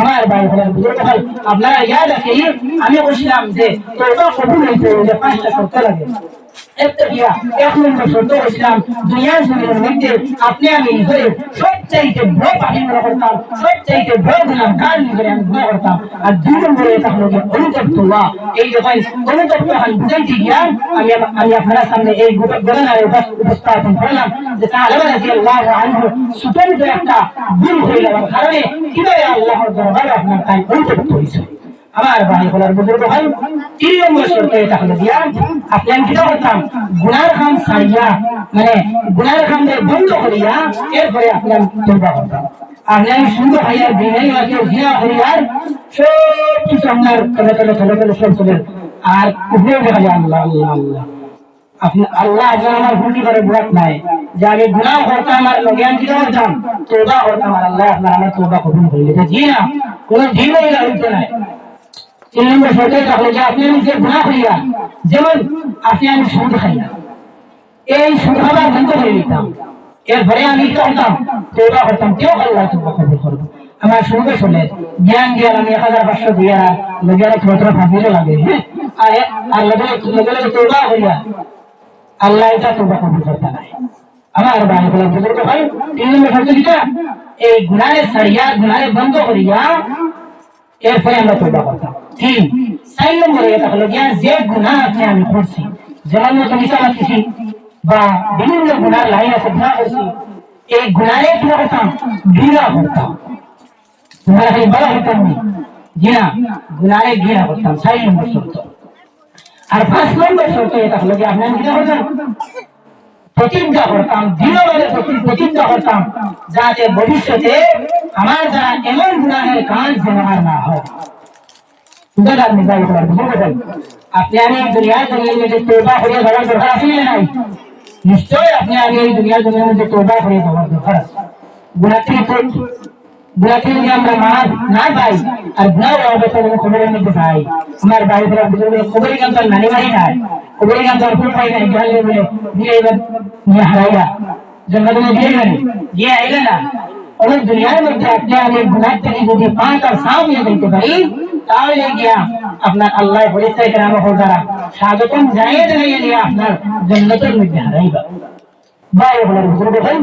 আমার ভাই হলেন বুজুর্গ ভাই আপনারা ইয়াদ রাখে আমি বলছিলাম যে তোবা কবুল পাঁচটা করতে লাগে। একটা এক নম্বর শর্ত বলছিলাম দুনিয়ার জমিনের মধ্যে আপনি আমি নিজে সবচাইতে বড় পাখি মনে করতাম সবচাইতে বড় দিলাম গান নিজে আমি মনে করতাম আর দুই নম্বরে এটা হলো যে অনুতপ্ত হওয়া এই যখন অনুতপ্ত হন বুঝাইতে গিয়া আমি আমি আপনার সামনে এই গণনায় উপস্থাপন করলাম যে তাহলে আল্লাহ আনহু সুতরিত একটা ভুল হয়ে যাওয়ার কারণে, কীভাবে আল্লাহর দরবারে আপনার তাই অনুতপ্ত হয়েছে? আমার ভাই বলার বুজুর্গ ভাই তিন নম্বর দিয়া আপনি আমি করতাম গুনার খাম ছাড়িয়া মানে গুনার খাম বন্ধ করিয়া এরপরে করতাম আপনার যায়, আল্লাহ আপনার নাই। আমি করতাম আর কি করতাম করতাম আল্লাহ আপনার নাই। তিন নম্বর শর্তে তাহলে যে আপনি যে গুণা করিয়া যেমন আপনি আমি সুদ এই বন্ধ করে এরপরে আমি করতাম? করতাম। কেউ আল্লাহ করব আমার সঙ্গে শুনে। জ্ঞান আমি এক হাজার পাঁচশো লাগে? হ্যাঁ? আর হইয়া আল্লাহ এটা করতে নাই আমার ভাই, তিন নম্বর এই গুণারে ছাড়িয়া গুণারে বন্ধ করিয়া এরপরে আমরা তোবা করতাম তিন চার নম্বরে এটা হলো গিয়া যে গুণা আছে আমি করছি যেমন মতো মিশা লাগতেছি বা বিভিন্ন গুণার লাইন আছে, গুণা করছি, এই গুণারে কি করতাম? ঘৃণা করতাম। তোমরা খালি বলা হইতাম নি? ঘৃণা, গুণারে ঘৃণা করতাম, চার নম্বর শর্ত। আর পাঁচ নম্বর শর্ত এটা হলো গিয়া আপনার ঘৃণা করতাম? প্রতিজ্ঞা করতাম, দৃঢ়ভাবে প্রতি- প্রতিজ্ঞা করতাম যাতে ভবিষ্যতে আমার দ্বারা এমন গুণাহের কাজ যেন আর না হয়। আপনি আমি দুনিয়ার মধ্যে তোবা করে যাওয়ার দরকার আছে না নাই? নিশ্চয় আপনি আমি এই দুনিয়ার মধ্যে তোবা করে যাওয়ার দরকার আছে। থেকে তো- গুণা থেকে যদি আমরা মার না পাই আর গুণা অবস্থা যেন খবরের মধ্যে পাই আমার বাড়ি ফেরা বুঝে খবরের গান তো আর নানি বাড়ি নাই খবরের গান তো আর ফুল পাই নাই জানলে বলে দিয়ে এবার নিয়ে হারাইয়া জন্মদিনে দিয়ে গেলেন দিয়ে আইলে না ওই দুনিয়ার মধ্যে আপনি আমি গুণার থেকে যদি পাঁচ আর সামনে দিতে পারি তাহলে গিয়া আপনার আল্লাহ বলে তাই কেন আমার দ্বারা স্বাগতম জানিয়ে জানিয়ে দিয়ে আপনার জন্নতের মধ্যে হারাইবা ভাই বলে বুঝতে পারেন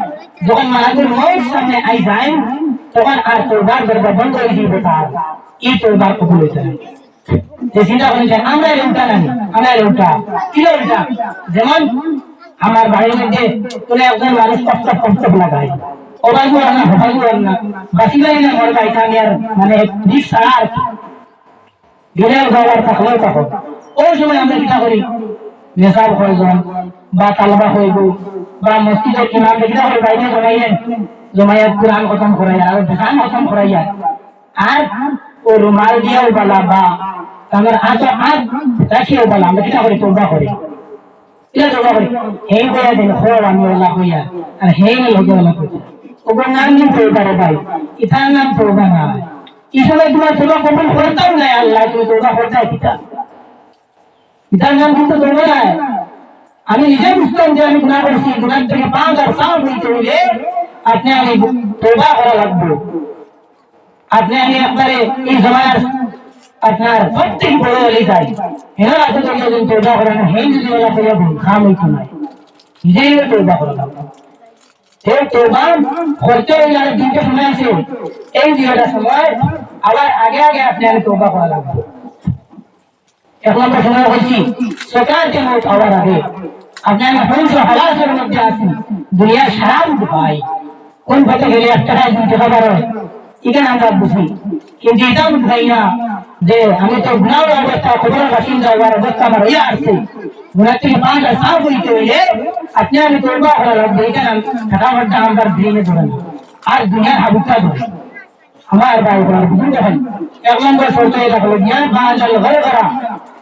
যখন মালাকুল মৌত সামনে আই যায়, তখন আর তোবার দরজা বন্ধ হয়ে যাবে তার। এই তোবার কবুল হইতে যে চিন্তা করেন আমরা উল্টা নানি, আমরা উল্টা। কি উল্টা? যেমন আমার বাড়ির মধ্যে কোনো একজন মানুষ কষ্ট কষ্ট লাগায়। ওবাইগু আর হবাইগু আর না। বাসিলাই না মর গাইতে আমি আর মানে রিক্স ছাড়া আর কি দিনের বাবার থাকলেও তখন। ওই সময় আমরা কিটা করি? নেশাব প্রয়োজন বা তালবা হইব বা মসজিদের ইমাম কিটা করে বাইরে জমাইলেন জমাইয়া কোরআন খতম করাইয়া, আর ধ্যান খতম করাইয়া। আর ও রুমাল দিয়াও বলা বা আমার হাতে হাত রাখিও বলা আমরা কিটা করি? তোবা করি। আর নাম নিন তোবা রে ভাই? নাম তোবা না। ইসলে তোমার তোবা কবুল না আল্লাহ তুমি তোবা করতে দিতা ইতার নাম আমি নিজে বুঝতাম যে আমি গুণা করেছি গুণার থেকে পাঁচ আর সাত হইতে হইলে আপনি আমি তোবা করা লাগবে। আপনি আমি একবারে এই জমানার আপনার প্রত্যেক বড় হলে যাই এরা আছে তো যদি তোবা করে না যদি ওলা করে খাম হইতো না নিজেই তোবা করা লাগবে। সেই তোবা করতে হইলে আর দুইটা সময় আছে। এই দুইটা সময় আবার আগে আগে আপনি আমি তোবা করা লাগবে। এক নম্বর সময় বলছি সকাল কেন খাওয়ার আগে। আপনি আমি হংস হালাসের মধ্যে আছি দুনিয়ার সারা ভাই কোন পথে গেলে এক টাকায় দুই টাকা বার হয় এখানে আমরা বুঝি কিন্তু এটাও বুঝাই না যে আমি তো গুণার অবস্থা খবরের বাসিন্দা হওয়ার অবস্থা আমার হইয়া আসছে গুণার থেকে পাঁচ আর সাফ হইতে হইলে আপনি আমি তোরবা করা লাগবে এখানে টাকা ভরটা আমার ব্রেনে ধরে না আর দুনিয়ার হাবুকটা ধরে আমার ভাই বোন বুঝুন দেখেন এক নম্বর শর্ত এটা হলো জ্ঞান বা আঞ্জাল ঘরে করা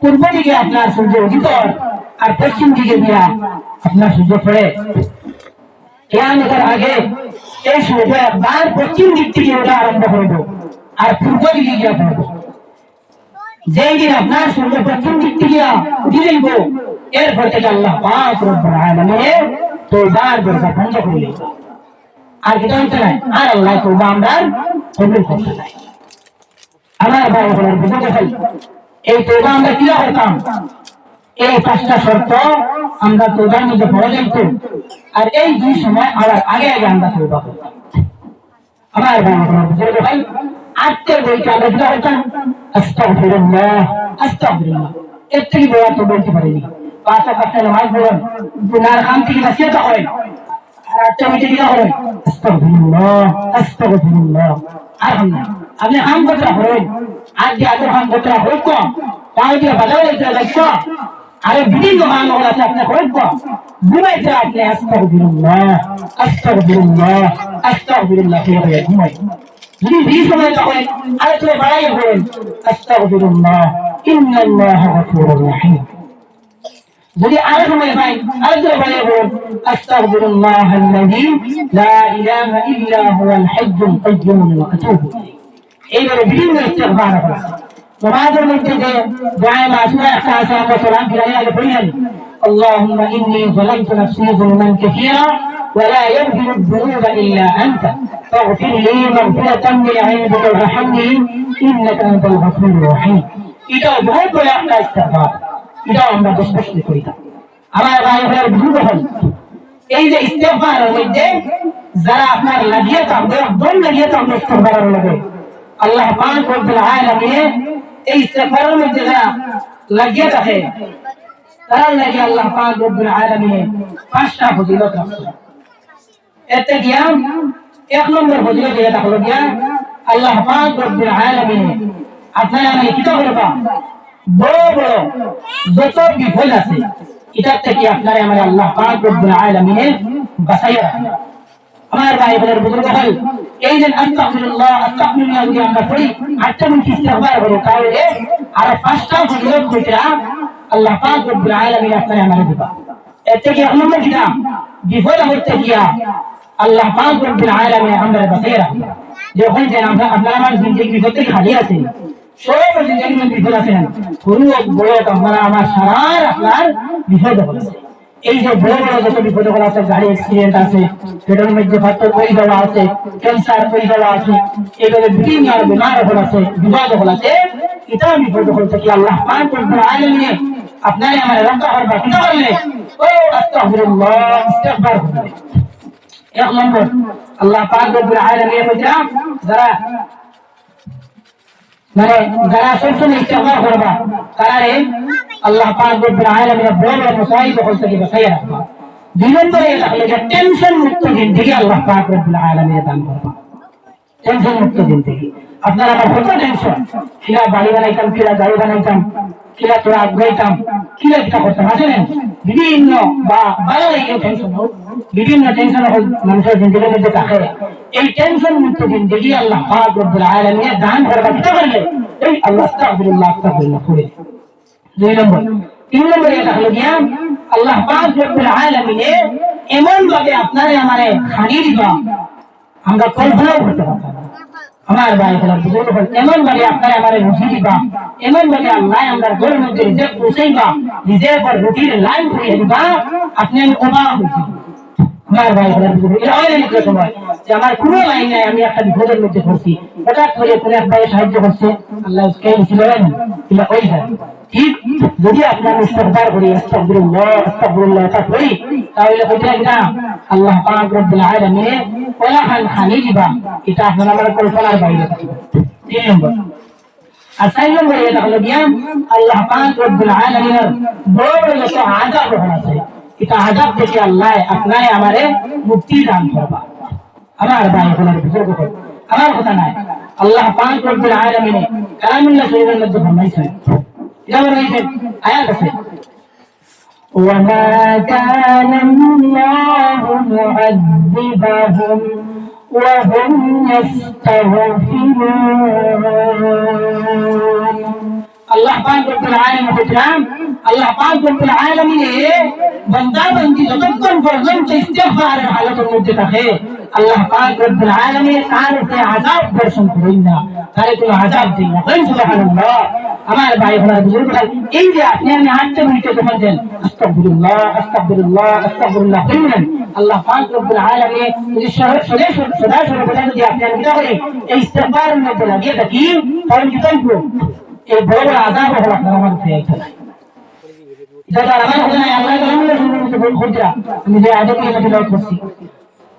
পূর্ব দিকে আপনার সূর্য উদিত, আর পশ্চিম দিকে দিয়া আপনার সূর্য পড়ে। কেয়ামতের আগে এই সূর্য একবার পশ্চিম দিক থেকে ওঠা আরম্ভ করব, আর পূর্ব দিকে গিয়া পড়ব। যেই আপনার সূর্য পশ্চিম দিক থেকে উঠে যাইব, এরপর থেকে আল্লাহ পাক রব্বুল আলামিন তোবার দরজা বন্ধ করে দিল আর কি জানতে নাই? আর আল্লাহ তোবা আমরা কবুল করতে নাই। আমার ভাই বোনের বুঝতে এই তোবা আমরা কি করতাম? এই পাঁচটা শর্ত আমরা তোবার মধ্যে পড়ে যাইত। আর এই দুই সময় আবার আগে আগে আমরা তোবা করতাম। আমার ভাই? আজকের বইটা আমরা করতাম? এর থেকে বড় তো বলতে পারিনি পাঁচ পাঁচটা নামাজ পড়েন। গুনার খান থেকে করেন। আর না। আপনি হাম করতে হবেন আর যে আগে হাম করতে হবে কো তাও যে বাজারে এটা লাগছো আরে বিভিন্ন হাম হল আছে, আপনি হবে কো ঘুমাইতে আপনি আস্তাগফিরুল্লাহ আস্তাগফিরুল্লাহ আস্তাগফিরুল্লাহ হয়ে হয়ে ঘুমাই। যদি এই সময় তখন আরে তুমি বাড়াই হবেন আস্তাগফিরুল্লাহ, ইন্নাল্লাহ গফুরুর রহিম। যদি আরও সময় পাই আরও পাই বলুন, আস্তাগফিরুল্লাহ আল্লাযী লা ইলাহা ইল্লা হুয়াল হাইয়্যুল কাইয়্যুম ওয়া আতুবু ইলাইহি। এইভাবে বিভিন্ন ইস্তেগফার আছে নামাজের মধ্যে যে দোয়া মাসুরা একটা আছে আমরা সালাম ফিরাই আগে পড়িলেন اللهم إني ظلمت نفسي ظلما كثيرا ولا يغفر الذنوب إلا أنت فاغفر لي مغفرة من عندك وارحمني إنك أنت الغفور الرحيم إذا বহুত বড় একটা ইস্তেগফার এটাও আমরা বিশ্বাস করি না আমার ভাই ভাইয়ের ভুল হল এই যে ইস্তেফার মধ্যে যারা আপনার লাগিয়ে থাকবে একদম লাগিয়ে থাকবে ইস্তেফারের লাগে আল্লাহ পাক রব্বুল আলামিন এই ইস্তেফারের মধ্যে যারা লাগিয়ে থাকে তারা লাগে আল্লাহ পাক রব্বুল আলামিন পাঁচটা ফজিলত রাখছে এতে গিয়া এক নম্বর ফজিলত এটা হলো গিয়া, আল্লাহ পাক রব্বুল আলামিন আপনারা আমি কি করবা বড় বড় যত বিফল আছে, এটার থেকে আপনারা আমার আল্লাহ পাক রব্বুল আলামিনের বাঁচাইয়া আমার ভাই বোনের বুজুর্গ ভাই এই যে আমরা পড়ি আটটা মিনিট ইস্তেগফার করি তাহলে আর পাঁচটা ফজিলত কইরা আল্লাহ পাক রব্বুল আলামিন আপনারা আমারে দিবা এর থেকে এক নম্বর কিনা বিফল হতে গিয়া আল্লাহ পাক রব্বুল আলামিন আমরা রাখেন যখন যে আমরা আপনারা আমার জিন্দগি বিপদ খালি আছে সব জিন্দগি বিপদ আছে সরু হোক বড় আপনারা আমার সারার আপনার বিপদ আছে এই যে বড় বড় যত বিপদ আছে, গাড়ি অ্যাক্সিডেন্ট আছে পেটের মধ্যে ফাটল হয়ে যাওয়া আছে ক্যান্সার হয়ে যাওয়া আছে এইভাবে বিভিন্ন বেমার হল আছে বিবাদ হল আছে, এটা বিপদ হল থেকে আল্লাহ পাক রব্বুল আলামিন আপনারে আমার রক্ষা করবা, কি করলে? ও, আস্তাগফিরুল্লাহ এক নম্বর, আল্লাহ পাক রব্বুল আলামিন যারা মানে যারা সবসময় ইস্তেগফার করবা। তারা রে? আল্লাহ পাক রব্বুল আলামিন বড় মুসাইব হল থেকে বাঁচাইয়া রাখবা। দুই নম্বরে এটা হলো যে টেনশন মুক্ত জিন্দেগি আল্লাহ পাক রব্বুল আলামিন দান করবা। টেনশন মুক্ত জিন্দেগি। আপনার আমার কত টেনশন কিরা বাড়ি বানাইতাম কিরা গাড়ি বানাইতাম কিরা তোরা আগ্রহিতাম কিরা এটা করতাম আসেন বিভিন্ন বা লাগে টেনশন হোক, বিভিন্ন টেনশন হোক মানুষের জিন্দগির মধ্যে থাকে। এই টেনশন মুক্ত জিন্দগি আল্লাহ পাক রব্বুল আলামিন দান করবা কিটা করলে এই আল্লাহ আস্তাগফিরুল্লাহ আস্তাগফিরুল্লাহ করে। দুই নম্বর। তিন নম্বর এটা হলো গিয়া, আল্লাহ পাক রব্বুল আলামিন এমন ভাবে আপনারে আমারে খানি দিবা আমরা কল্পনাও করতে পারতাম আমার ভাই হলো বুজুর্গ হল এমন ভাবে আপনারা আমারে রুচি দিবা এমন ভাবে আল্লাহ আমরা ঘরের মধ্যে রিজেক্ট পৌঁছাইবা নিজের পর রুটির লাইন করিয়ে দিবা, আপনি আমি অবাক হয়েছি এটা হয় না সময় যে আমার কোনো লাইন নাই, আমি একটা বিপদের মধ্যে পড়ছি। হঠাৎ করে কোনো এক ভাই সাহায্য করছে। আল্লাহ কে ছিল কিংবা ওই যায় ঠিক যদি আপনার ইস্তেগফার করি আস্তাগফিরুল্লাহ আস্তাগফিরুল্লাহ তা করি, তাহলে হইতে না। আল্লাহ পাক রব্বুল আলামিন ওলা খান খানি দিবা এটা আপনার আমার কল্পনার বাইরে নম্বর। আর চার নম্বরে এটা হলো আল্লাহ পাক রব্বুল আলামিনের বড় যত আযাব আছে এটা আযাব থেকে আল্লাহ আপনারে আমারে মুক্তি দান করবা আমার ভাই হলার বুজুর্গ হল আমার কথা নাই আল্লাহ পাক রব্বুল আলামিনে কালামুল্লাহ শরীফের মধ্যে ফরমাইছেন এটা ফরমাইছেন আয়াত আছে وما كان الله معذبهم وهم يستغفرون আল্লাহ পাক রব্বুল আলামিন বলছিলাম আল্লাহ পাক রব্বুল আলামিনে বান্দা বান্দি যতক্ষণ পর্যন্ত ইস্তেগফারের হালতের মধ্যে থাকে, আল্লাহ পাক রব্বুল আলামিন তার উপরে আযাব বর্ষণ করেন না। তারে কোনো আযাব দেন না করেন সুবহানাল্লাহ। আমার ভাই বোনেরা বুঝুন ভাই এই যে আপনি আমি হাঁটতে বুঝতে যখন দেন আস্তাগফিরুল্লাহ আস্তাগফিরুল্লাহ আস্তাগফিরুল্লাহ বললেন আল্লাহ পাক রব্বুল আলামিন যদি সদা সদা সর্বদা যদি আপনি আমি করি, এই ইস্তেগফারের মধ্যে লাগিয়ে থাকি তাহলে কি করব এই বড় আজাব হলো আপনার আমার এটা তো আমার আল্লাহ তাআলা বলতে বল খুঁজরা আমি যে আজকে এটা বিলয় করছি,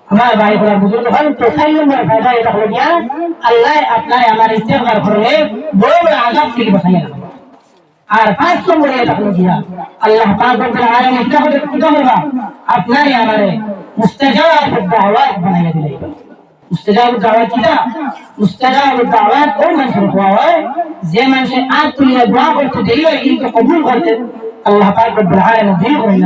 আমার ভাই বলার বুজুর্গ ভাই, তো নম্বর ফায়দা এটা হলো গিয়া আমার হলো হলো কি আমারে মুস্তাজাব দাওয়াত কিটা মুস্তাজাব দাওয়াত ও মানুষের হওয়া হয়। যে মানুষের আগ তুলিয়া দোয়া করতে দেরি হয়, কিন্তু কবুল করতে আল্লাহ পাক রব্বুল আলামিন দেরি করেন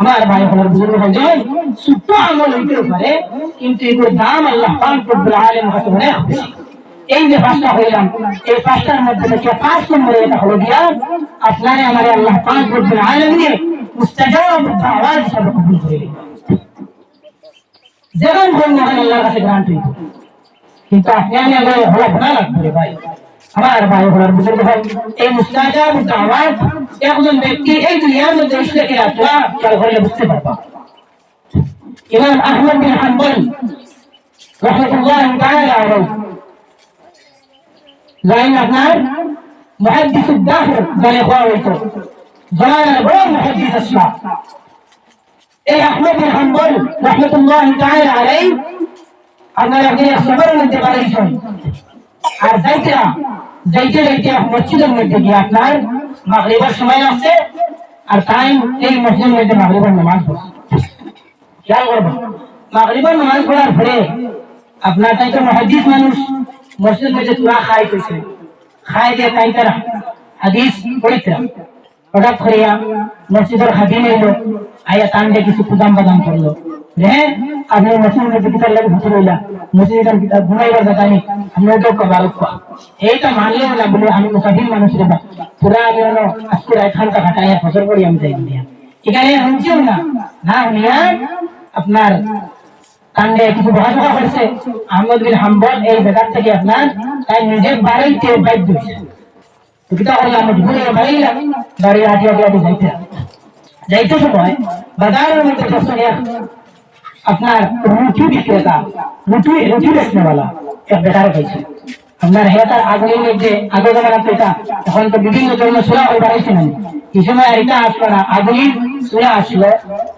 আমার ভাই হলার বুজুর্গ যাই ছোট্ট আমল হইতে পারে, কিন্তু এগুলোর দাম আল্লাহ পাক রব্বুল আলামিন কাছে অনেক এই যে পাঁচটা হইলাম, এই পাঁচটার মধ্যে থেকে পাঁচ নম্বরে এটা হলো গিয়া, আপনারে আমারে আল্লাহ পাক রব্বুল আলামিন মুস্তাজাব দাওয়াত হিসাবে কবুল করে নিলেন যেমন কোন মহান আল্লাহর কাছে গ্রান্ট হইত কিন্তু আপনি আমি আগে হলা ভোলা লাগবে ভাই আমার ভাই হলার বুজুর্গ ভাই এই মুস্তাজাব দাওয়াত একজন ব্যক্তি এই দুনিয়ার মধ্যে ইসলামকে আসলা খেয়াল করলে বুঝতে পারবা ইমাম আহমদ বিন হাম্বল রহমতুল্লাহ তাআলা আলাইহি লাইন আপনার মুহাদ্দিস الدهر জানে হওয়া হইতো জামানার বড় মুহাদ্দিস আসলা এই আহমদ হাম্বল রহমতুল্লাহ তাআলা আলাইহি আপনার একদিন সফরের মধ্যে বাড়াইছেন আর যাইতেরা, যাইতে যাইতে মসজিদের মধ্যে গিয়ে আপনার মাগরিবের সময় আছে, আর টাইম এই মসজিদের মধ্যে মাগরিবের নামাজ খেয়াল করবেন, মাগরিবের নামাজ পড়ার পরে আপনার তাই তো মহাদিস মানুষ মসজিদের মধ্যে তুলা খাই কইছে। খাই দিয়ে তাই তারা হাদিস পড়িতে হঠাৎ করিয়া মসজিদের হাদিম এলো, আয়া তান্ডে কিছু কুদাম বাদাম করল। জায়গা না না? না শুনিয়া আপনার কাণ্ডে কিছু বহাসভা করছে, আহমদ বিন হাম্বল এই জায়গার থেকে আপনার তাই নিজের বাড়িতে বাইক দিচ্ছে তো কিতা করলাম ঘুরে বাড়িলাম বাড়ি আটি আটি আটি যাইতে যাইতে সময় বাজারের মধ্যে বসে আপনার তো বিভিন্ন বাড়াইছে না। এই সময় এটা আসলো না, আগুনের সোলা আসলো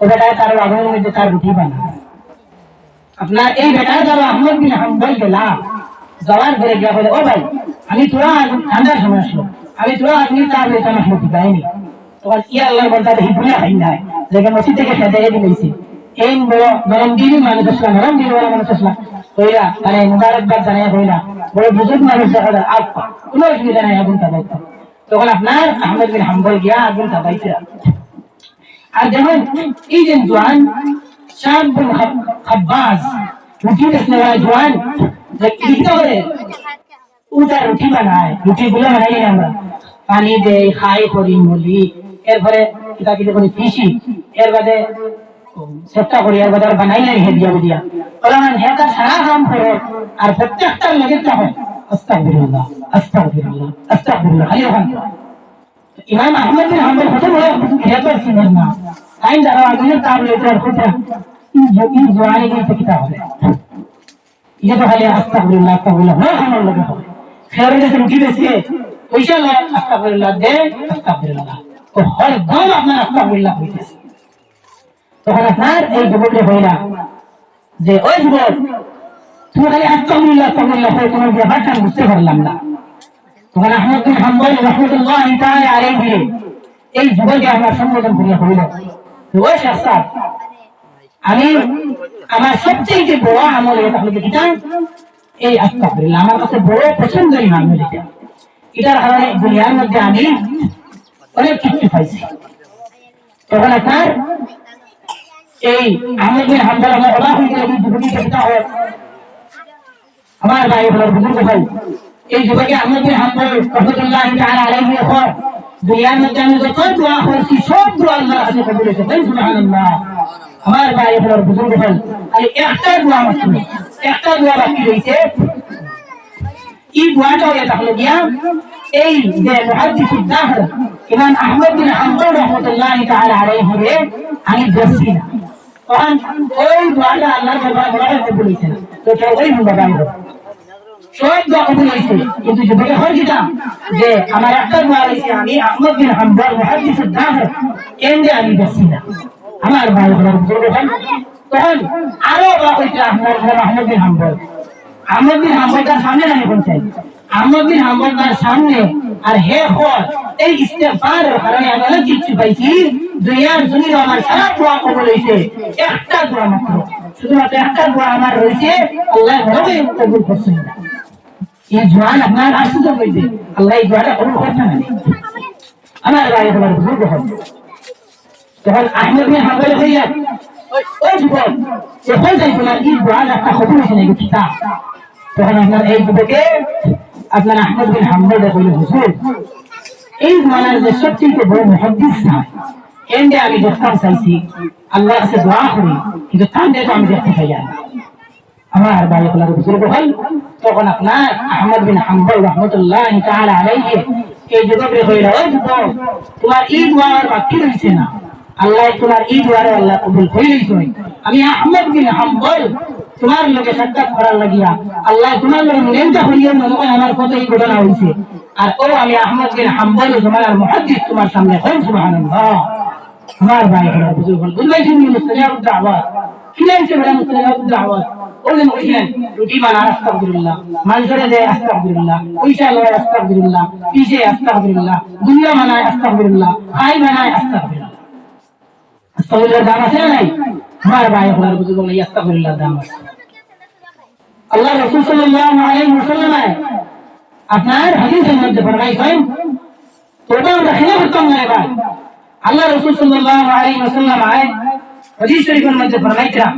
বেটায় তার আগুনের মধ্যে তার রুটি বানায়। আপনার এই বেটায় ধরো আহমদ বিন হাম্বল যাওয়ার পরে গিয়া বলে, ও ভাই, আমি তোরা ঠান্ডার সময় আসলো আমি তোরা আপনি তার বেতন আসলো কি পাইনি তখন ইয়া আল্লাহ বলতে ভুলে হাই নাই যেটা মসজিদ থেকে গিয়ে দিয়েছি এই বড় নরম দিনই মানুষ আসলাম নরম দিন বড় মানুষ আসলাম কইরা মানে মুবারকবাদ জানাই কইরা, বড় বুজুর্গ মানুষ দেখা যায় আগ কোনো অসুবিধা নাই, আগুন তাবাইতে। তখন আপনার আহমদ বিন হাম্বল গিয়া আগুন তাবাইতে। আর যেমন এই যে জোয়ান, শাহ বিন রুটি বেচনে वाला জোয়ান করে উল্টা রুটি বানায় রুটি গুলো বানাই আমরা। পানি দেই, খাই করি, মলি। এরপরে কিতা কিতা পিসি, এর বাদে চেষ্টা করি, এর বাদে বানাই নাই হে দিয়া দিয়া কারণ হেতা সারা কাম করে, আর প্রত্যেকটা লাগে তা আস্তাগফিরুল্লাহ আস্তাগফিরুল্লাহ আস্তাগফিরুল্লাহ, আলী খান ইমাম আহমদ বিন হাম্বল হতে বলে সিনার না। তাই দাঁড়াও আগুনের তাপ আর ই কিতা হবে। ইয়ে তো খালি আস্তাগফিরুল্লাহ আস্তাগফিরুল্লাহ না আমার লাগে হবে এই ওই যুবক আমি যুবকে আমার সম্বোধন করিয়া হইল ওই আমি আমার সবচেয়ে বড় আমল এটা হলো কি এই আস্তাগফিরুল্লাহ আমার কাছে বড় পছন্দের আমল এটা এটার কারণে দুনিয়ার মধ্যে আমি অনেক কিছু পাইছি। তখন আপনার এই আহমদ বিন আমার অবাক হয়ে গেল যুবতী কবিতা হয় আমার ভাই হলো বুজুর্গ ভাই এই যুবকে আহমদ বিন হাম্বল রহমতুল্লাহ তাআলা আলাইহি হয় দুনিয়ার মধ্যে আমি যত দোয়া করেছি, সব দোয়া আল্লাহর কাছে কবুল হয়েছে তাই সুবহানাল্লাহ। আমার ভাই হলো বুজুর্গ ভাই আর একটা দোয়া মাত্র। একটা দোয়া বাকি রয়েছে এই দোয়াটা এটা হলো গিয়া? এই যে মুহাদ্দিস দাহর আহমদ বিন হাম্বল রহমতুল্লাহ তাআলা আলাইহি রে আমি বলছি না। তখন ওই দোয়াটা আল্লাহর দরবারে বলা কবুল হয়েছে তো কেউ ওই বাবাই সব দোয়া কবুল হয়েছে কিন্তু যুবকে হয় যেটা, যে আমার একটা দোয়া রয়েছে আমি আহমদ বিন হাম্বল মুহাদ্দিস দাহর কেন্দ্রে আমি বলছি না। আমার ভাই হলো ভাই তখন আরও বলা হয়েছে আহমদ আহমদ বিন হাম্বল। আহমদ বিন হাম্বল তার সামনে আমি বলছি, আহমদ বিন হাম্বল তার সামনে আর হে হল এই ইস্তেফার কারণে আমি অনেক কিছু পাইছি, দুনিয়ার জমিন আমার সারা দোয়া কবল হয়েছে, একটা দোয়া মাত্র। শুধুমাত্র একটা দোয়া আমার রয়েছে, আল্লাহ হবে কবুল করছেন এই জোয়ান আপনার তো হয়েছে আল্লাহ এই দোয়াটা কবুল করছেন না। আমার ভাই হবার বুঝতে হবে তখন আহমদ বিন হাম্বল হইয়া ওই যুবক যখন যাই তোমার এই দোয়ার একটা খবর হয়েছে নাকি কিতাব তখন আপনার এই যুবকে আপনার আহমদ বিন হাম্বল কইল হুজুর এই জমানার যে সবচেয়ে বড় মুহাদ্দিস না এন্ডে আমি দেখতাম চাইছি আল্লাহর কাছে দোয়া করি কিন্তু তার দেখো আমি দেখতে পাই না আমার ভাই আপনার বুজুর্গ ভাই তখন আপনার আহমদ বিন হাম্বল রহমতুল্লাহ তাআলা আলাইহি এই যুবকের হইল ওই যুবক তোমার এই দোয়ার বাকি রয়েছে না আল্লাহ তোমার এই দোয়ারে আল্লাহ কবুল করিলেই তুমি আমি আহমদ বিন হাম্বল, তোমার লোকে সাক্ষাৎ করার লাগিয়া আল্লাহ তোমার লোকে মিলেনটা হইয়া মনে হয় আমার কত এই ঘটনা হয়েছে আর ও, আমি আহমদ বিন হাম্বল তোমার মুহাদ্দিস তোমার সামনে হয় সুবহানাল্লাহ। আমার ভাই হলো বুজুর্গ বুঝলাই শুনি মুস্তাজাব দাওয়াত। কিলাইছে বড় মুস্তাজাব দাওয়াত? ওলেন কইলেন রুটি বানা আস্তাগফিরুল্লাহ। মানসরে দেয় আস্তাগফিরুল্লাহ। পয়সা লয়, আস্তাগফিরুল্লাহ। পিছে আস্তাগফিরুল্লাহ। দুনিয়া বানায়, আস্তাগফিরুল্লাহ। খাই বানায়, আস্তাগফিরুল্লাহ। আস্তাগফিরুল্লাহ দাম আছে না নাই? আমার ভাই হলো বুজুর্গ বলে আস্তাগফিরুল্লাহ দাম আছে। আল্লাহ রাসূল সাল্লাল্লাহু আলাইহি ওয়াসাল্লাম আপনার হাদিসের মধ্যে ফরমাইছেন তোবা আমরা খেলা করতাম না এবার। আল্লাহ রাসূল সাল্লাল্লাহু আলাইহি ওয়াসাল্লাম আয় হাদিস শরীফের মধ্যে ফরমাইছেন